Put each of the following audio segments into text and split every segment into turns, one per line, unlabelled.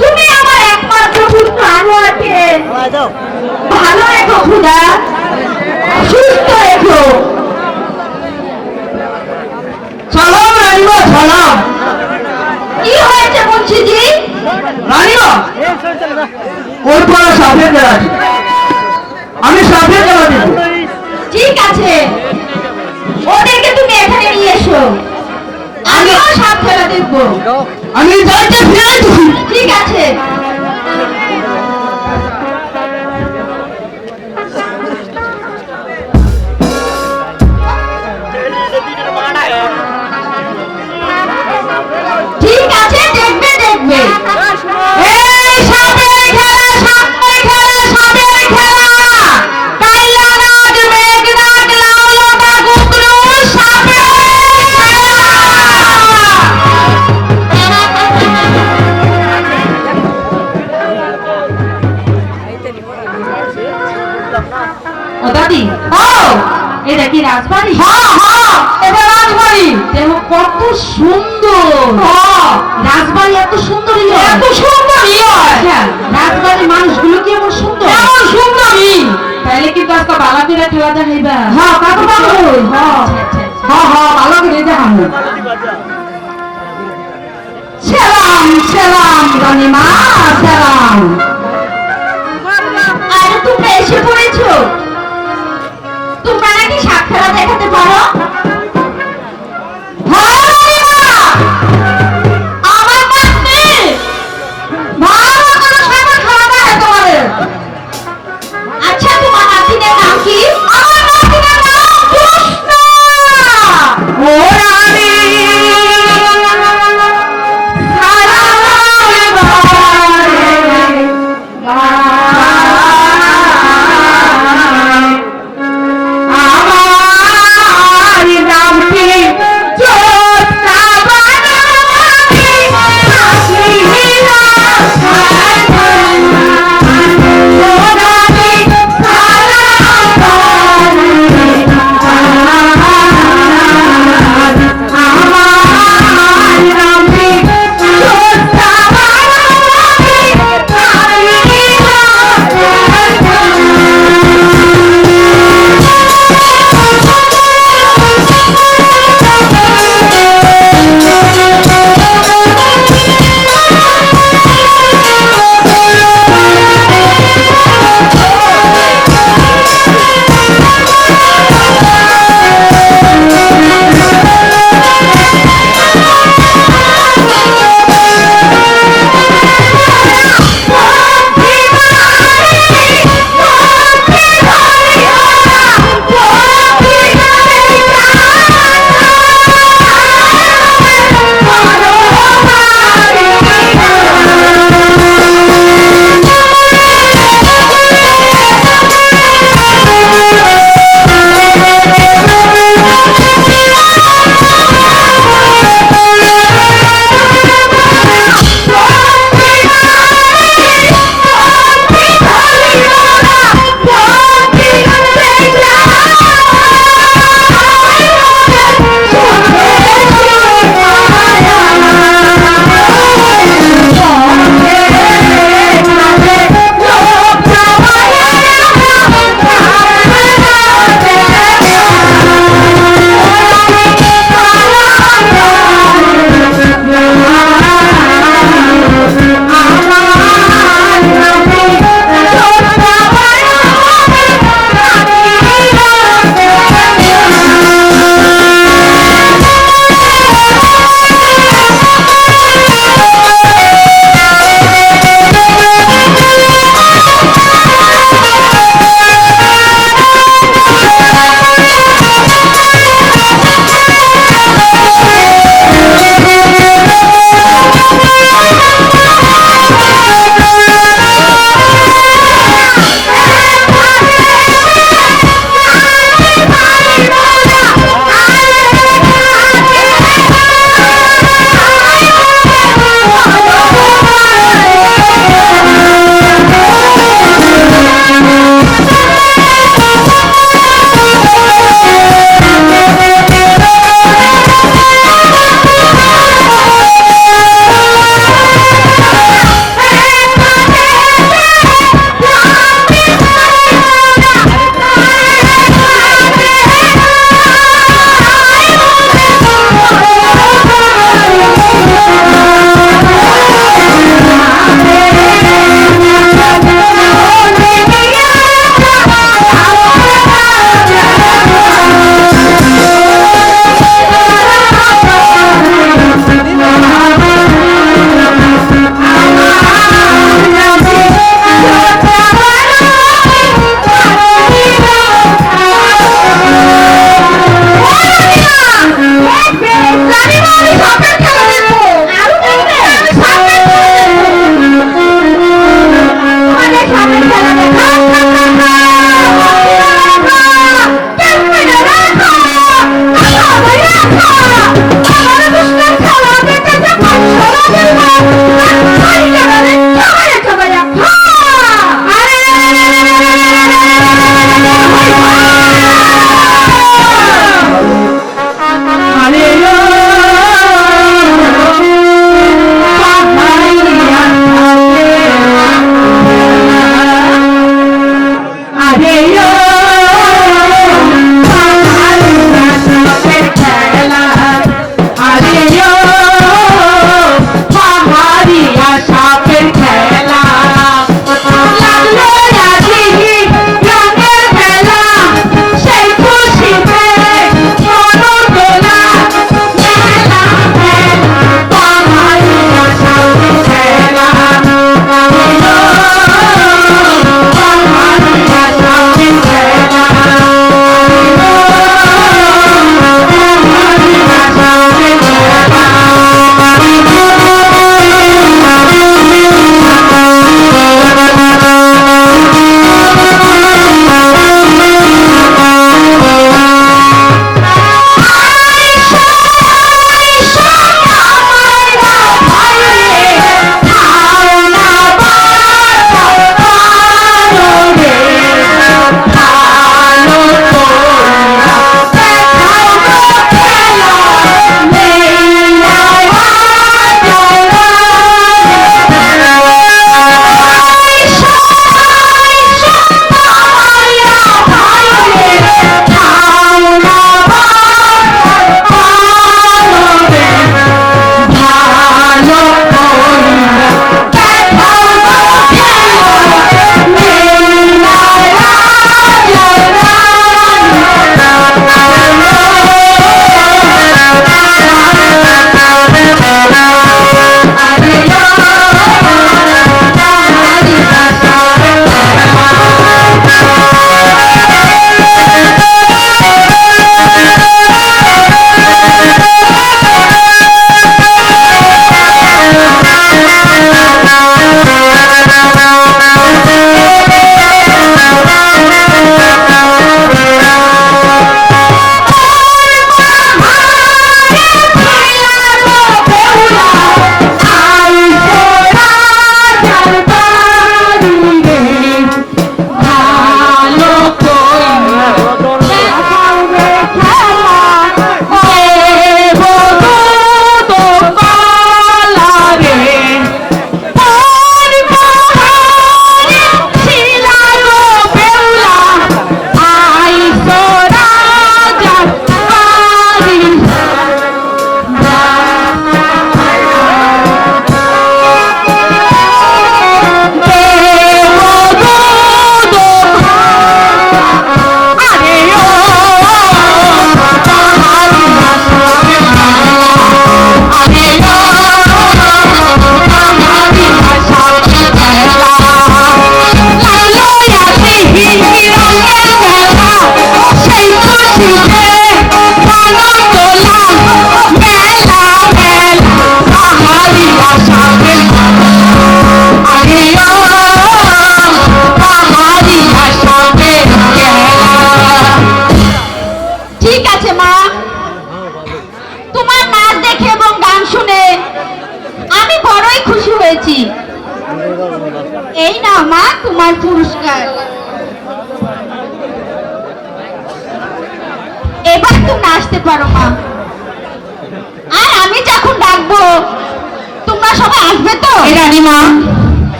তুমি আমার একমাত্র পুত্র আনোয়ারকে ভালো রেখো খুদা। সুস্থ রেখো।
সালাম রানীমা সালাম।
কি হয়েছে মুন্সিজি
রানীমা ওর পরে সাপের খেলা আমি সাপের খেলা
ঠিক আছে। ওদেরকে তুমি এখানে নিয়ে এসো।
আমি যাইতে ফিরাইতেছি
ঠিক আছে।
রাজবাড়ি?
হ্যাঁ হ্যাঁ এটা রাজবাড়ি।
দেখো কত সুন্দর।
হ্যাঁ
রাজবাড়ি এত সুন্দর
এত সুন্দর ইয়ে
আচ্ছা মানুষগুলো কি এমন সুন্দর?
কেমন সুন্দরী?
তাহলে কিন্তু আজকে বালা করে খেলা দেখাইবা
হ্যাঁ কাকু কাকু হ্যাঁ হ্যাঁ হ্যাঁ ভালো করে দেখাবো সেলাম সেলাম রানীমা সেলাম। আরে তোমরা এসে পড়েছো? তোমরা নাকি সাপ খেলা দেখাতে পারো
没有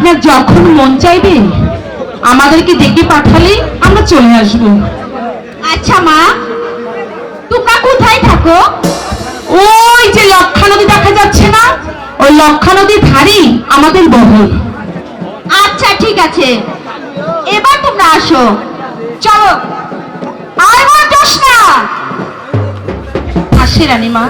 আপনার যখন মন চাইবে আমাদেরকে ডেকে পাঠালেই আমরা চলে আসব।
আচ্ছা মা। তোমরা কোথায় থাকো?
ওই যে লক্ষা নদী দেখা যাচ্ছে না? ওই লক্ষা নদীর ধারেই আমাদের বহর
আচ্ছা ঠিক আছে। এবার তোমরা আসো। চলো। আর বলছোস না
আসে রানীমা।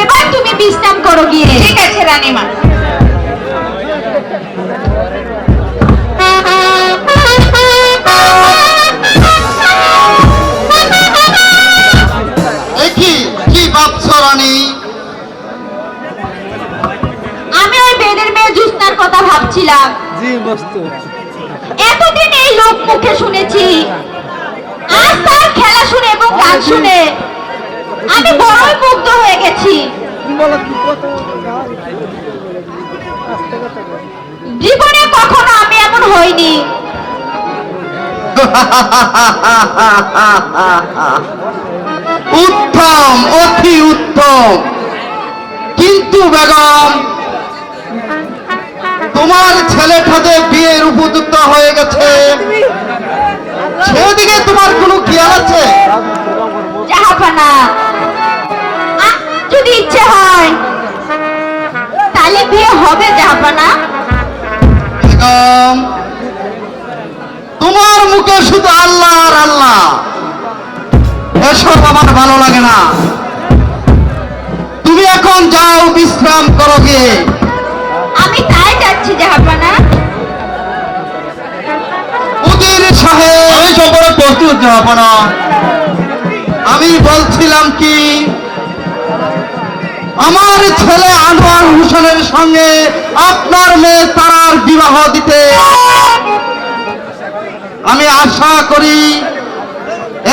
এবার তুমি বিশ্রাম করো গিয়ে। ঠিক আছে রানীমা। কথা ভাবছিলাম এতদিন এই লোক মুখে শুনেছি। আজ তার খেলা শুনে এবং গান শুনে আমি বড়ই মুগ্ধ হয়ে গেছি। জীবনে কখনো আমি এমন হইনি।
উত্তম অতি উত্তম। কিন্তু বেগম তোমার ছেলেটাতে বিয়ের উপযুক্ত হয়ে গেছে। সেদিকে তোমার কোনো খেয়াল আছে?
যদি ইচ্ছে হয় তাহলে বিয়ে হবে জাহাপানা
বেগম তোমার মুখে শুধু আল্লাহ আর আল্লাহ। এসব আমার ভালো লাগে না। তুমি এখন যাও বিশ্রাম করো গিয়ে।
আমি
উজির সাহেব আমি আমি বলছিলাম কি, আমার ছেলে আনোয়ার হোসেনের সঙ্গে আপনার মেয়ে তারার বিবাহ দিতে। আমি আশা করি,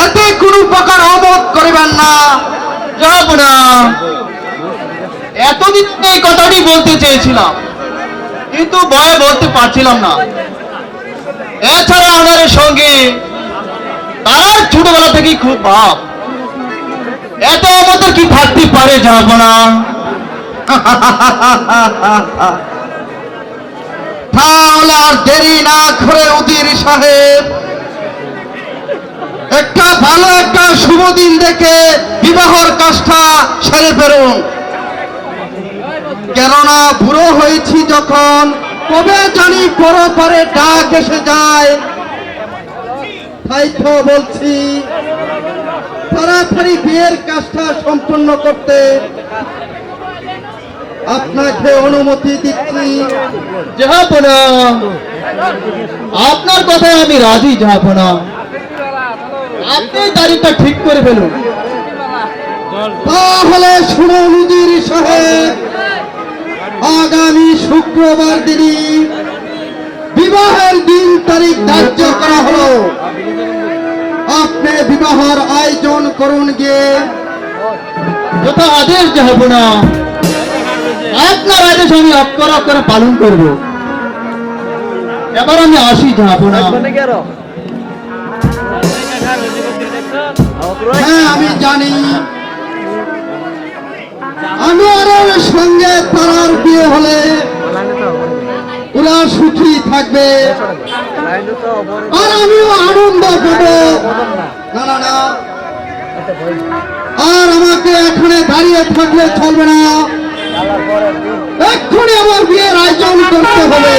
এতে কোনো প্রকার অমত করিবেন না। যাব না এতদিন এই কথাটি বলতে চেয়েছিলাম। কিন্তু ভয়ে বলতে পারছিলাম না। এছাড়া আমার সঙ্গে তার ছোটবেলা থেকেই খুব ভাব। এত আমাদের কি থাকতে পারে যাব না। দেরি না করে উদির সাহেব। একটা ভালো, একটা শুভ দিন দেখে বিবাহর কাজটা সেরে ফেরুন কেননা যখন কবে জানি বড় পরে ডাক এসে যায়। বলছি তাড়াতাড়ি বিয়ের কাজটা সম্পন্ন করতে আপনাকে অনুমতি দিচ্ছি। আপনার কথায় আমি রাজি যাব না আপনি তারিখটা ঠিক করে ফেলুন। তাহলে শুনুন সাহেব। আগামী শুক্রবার দিনই বিবাহের দিন তারিখ ধার্য করা হলো। আপনি বিবাহের আয়োজন করুন গিয়ে। যথা আদেশ যাব না আপনার আদেশ আমি অক্ষর অক্ষরে পালন করব। এবার আমি আসি যাব না। হ্যাঁ আমি জানি। তারার বিয়ে হলে ওরা সুখী থাকবে। আর আমিও আনন্দ পাব না না না। আর আমাকে এখানে দাঁড়িয়ে থাকলে চলবে না। এক্ষুনি আমার বিয়ের আয়োজন করতে হবে।